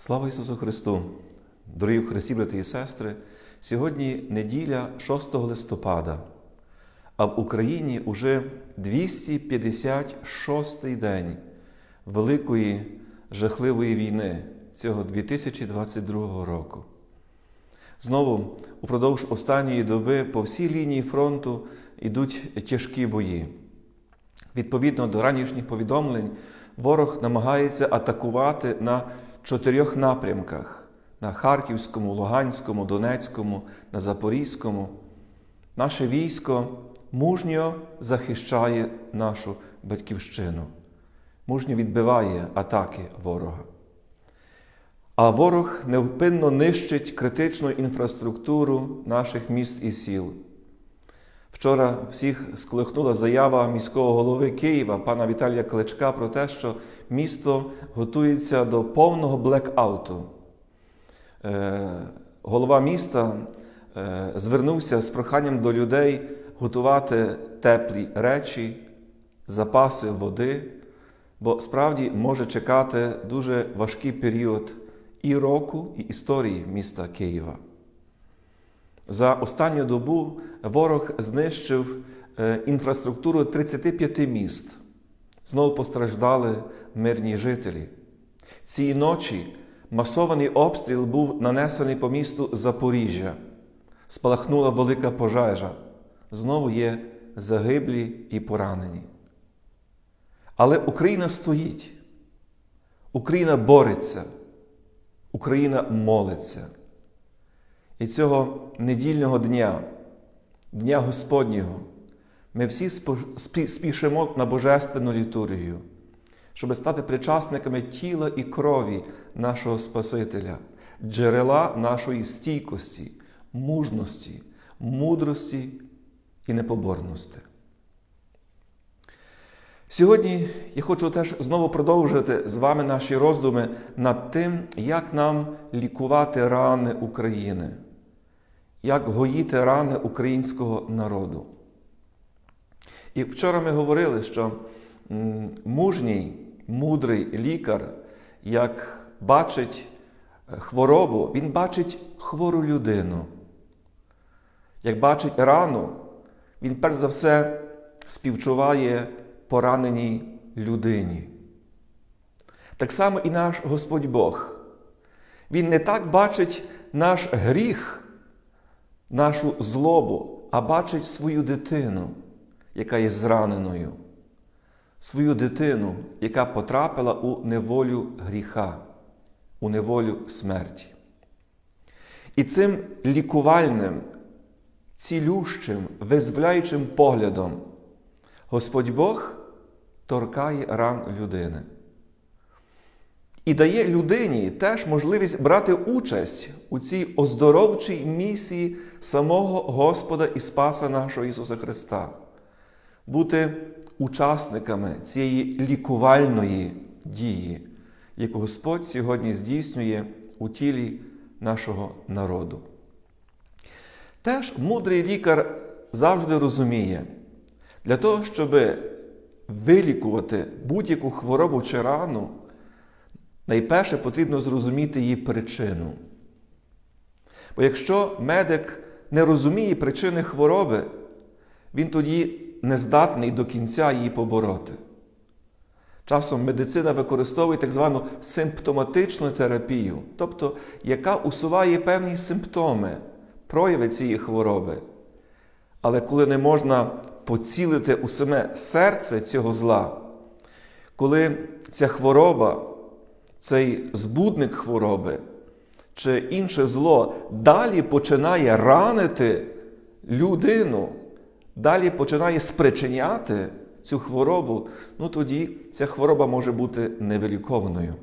Слава Ісусу Христу! Дорогі в Христі, брати і сестри! Сьогодні неділя 6 листопада, а в Україні уже 256-й день Великої жахливої війни цього 2022 року. Знову упродовж останньої доби по всій лінії фронту йдуть тяжкі бої. Відповідно до ранішніх повідомлень, ворог намагається атакувати на чотирьох напрямках: на Харківському, Луганському, Донецькому, на Запорізькому. Наше військо мужньо захищає нашу батьківщину, мужньо відбиває атаки ворога. А ворог невпинно нищить критичну інфраструктуру наших міст і сіл. Вчора всіх сколихнула заява міського голови Києва, пана Віталія Кличка, про те, що місто готується до повного блекауту. Е, голова міста е, звернувся з проханням до людей готувати теплі речі, запаси води, бо справді може чекати дуже важкий період і року, і історії міста Києва. За останню добу ворог знищив е, інфраструктуру 35 міст. Знову постраждали мирні жителі. Цієї ночі масований обстріл був нанесений по місту Запоріжжя. Спалахнула велика пожежа. Знову є загиблі і поранені. Але Україна стоїть. Україна бореться. Україна молиться. І цього недільного дня, Дня Господнього, ми всі спішимо на Божественну літургію, щоб стати причасниками тіла і крові нашого Спасителя, джерела нашої стійкості, мужності, мудрості і непоборності. Сьогодні я хочу теж знову продовжити з вами наші роздуми над тим, як нам лікувати рани України як гоїти рани українського народу. І вчора ми говорили, що мужній, мудрий лікар, як бачить е, хворобу, він бачить хвору людину. Як бачить рану, він перш за все співчуває пораненій людині. Так само і наш Господь Бог. Він не так бачить наш гріх нашу злобу, а бачить свою дитину, яка є зраненою, свою дитину, яка потрапила у неволю гріха, у неволю смерті. І цим лікувальним, цілющим, визволяючим поглядом Господь Бог торкає ран людини. І дає людині теж можливість брати участь у цій оздоровчій місії самого Господа і Спаса нашого Ісуса Христа, бути учасниками цієї лікувальної дії, яку Господь сьогодні здійснює у тілі нашого народу. Теж мудрий лікар завжди розуміє, для того, щоб вилікувати будь-яку хворобу чи рану, найперше потрібно зрозуміти її причину. Бо якщо медик не розуміє причини хвороби, він тоді не здатний до кінця її побороти. Часом медицина використовує так звану симптоматичну терапію, тобто яка усуває певні симптоми, прояви цієї хвороби. Але коли не можна поцілити у саме серце цього зла, коли ця хвороба, цей збудник хвороби чи інше зло далі починає ранити людину, далі починає спричиняти цю хворобу, ну тоді ця хвороба може бути невилікованою.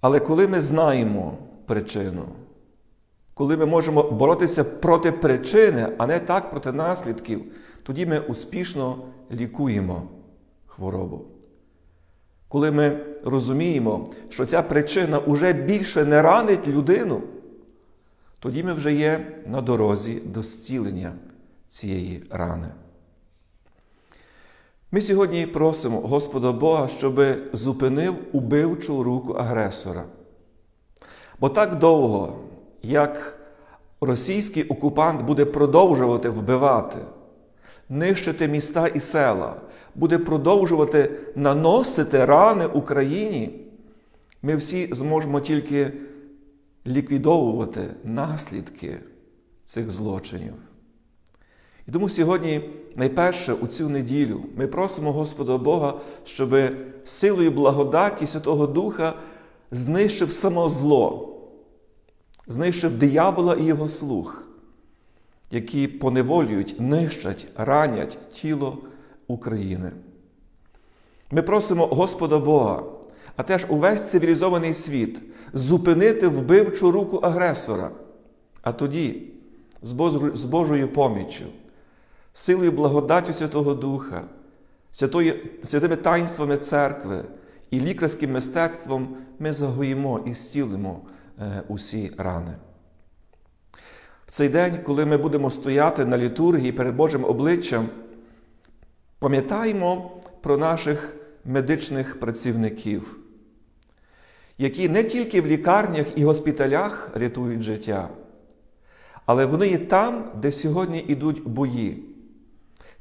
Але коли ми знаємо причину, коли ми можемо боротися проти причини, а не так проти наслідків, тоді ми успішно лікуємо хворобу коли ми розуміємо, що ця причина уже більше не ранить людину, тоді ми вже є на дорозі до зцілення цієї рани. Ми сьогодні просимо Господа Бога, щоб зупинив убивчу руку агресора. Бо так довго, як російський окупант буде продовжувати вбивати, нищити міста і села, буде продовжувати наносити рани Україні, ми всі зможемо тільки ліквідовувати наслідки цих злочинів. І тому сьогодні, найперше, у цю неділю, ми просимо Господа Бога, щоб силою благодаті Святого Духа знищив само зло, знищив диявола і його слух, які поневолюють, нищать, ранять тіло України. Ми просимо Господа Бога, а теж увесь цивілізований світ зупинити вбивчу руку агресора, а тоді з Божою- поміччю, силою благодаттю Святого Духа, святими таїнствами церкви і лікарським мистецтвом ми загоїмо і зцілимо е, усі рани. В цей день, коли ми будемо стояти на літургії перед Божим обличчям, пам'ятаємо про наших медичних працівників, які не тільки в лікарнях і госпіталях рятують життя, але вони є там, де сьогодні йдуть бої.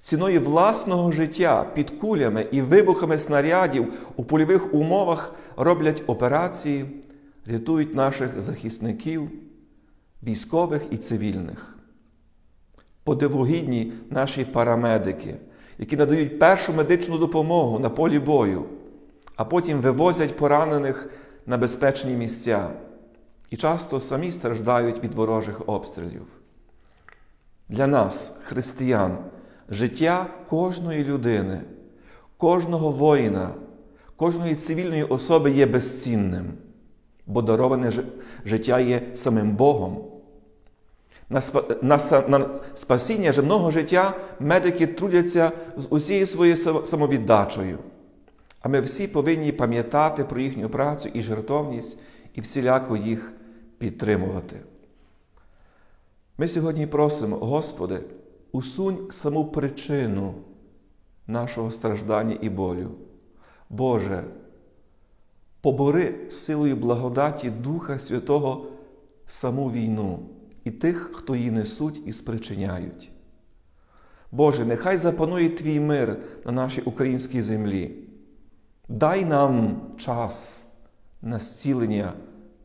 Ціною власного життя під кулями і вибухами снарядів у польових умовах роблять операції, рятують наших захисників, військових і цивільних. Подивогідні наші парамедики, які надають першу медичну допомогу на полі бою, а потім вивозять поранених на безпечні місця і часто самі страждають від ворожих обстрілів. Для нас, християн, життя кожної людини, кожного воїна, кожної цивільної особи є безцінним, бо дароване життя є самим Богом. На, на, на спасіння земного життя медики трудяться з усією своєю самовіддачею. А ми всі повинні пам'ятати про їхню працю і жертовність і всіляко їх підтримувати. Ми сьогодні просимо, Господи, усунь саму причину нашого страждання і болю. Боже, побори силою благодаті Духа Святого саму війну і тих, хто її несуть і спричиняють. Боже, нехай запанує Твій мир на нашій українській землі. Дай нам час на зцілення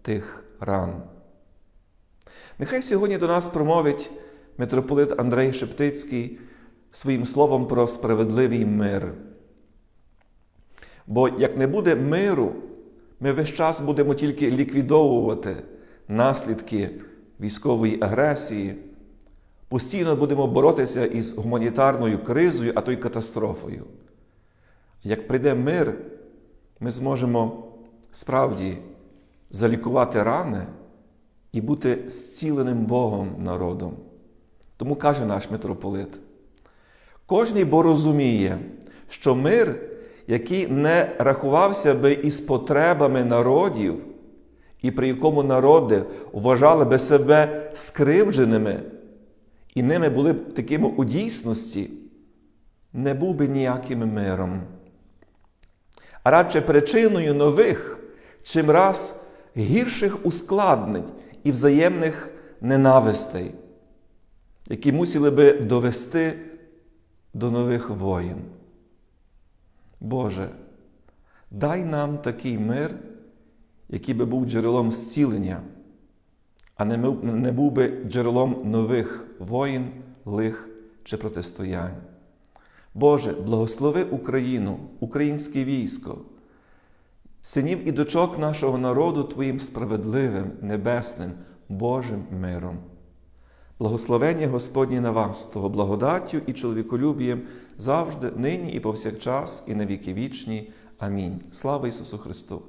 тих ран. Нехай сьогодні до нас промовить митрополит Андрей Шептицький своїм словом про справедливий мир. Бо як не буде миру, ми весь час будемо тільки ліквідовувати наслідки військової агресії, постійно будемо боротися із гуманітарною кризою, а то й катастрофою. Як прийде мир, ми зможемо справді залікувати рани і бути зціленим Богом народом. Тому каже наш митрополит: кожний бо розуміє, що мир, який не рахувався би із потребами народів, і при якому народи вважали би себе скривдженими, і ними були б такими у дійсності, не був би ніяким миром. А радше причиною нових, чим раз гірших ускладнень і взаємних ненавистей, які мусили би довести до нових воїн. Боже, дай нам такий мир, який би був джерелом зцілення, а не був би джерелом нових воїн, лих чи протистоянь. Боже, благослови Україну, українське військо, синів і дочок нашого народу Твоїм справедливим, небесним, Божим миром. Благословення Господнє на вас, того благодаттю і чоловіколюбієм завжди, нині і повсякчас, і на віки вічні. Амінь. Слава Ісусу Христу!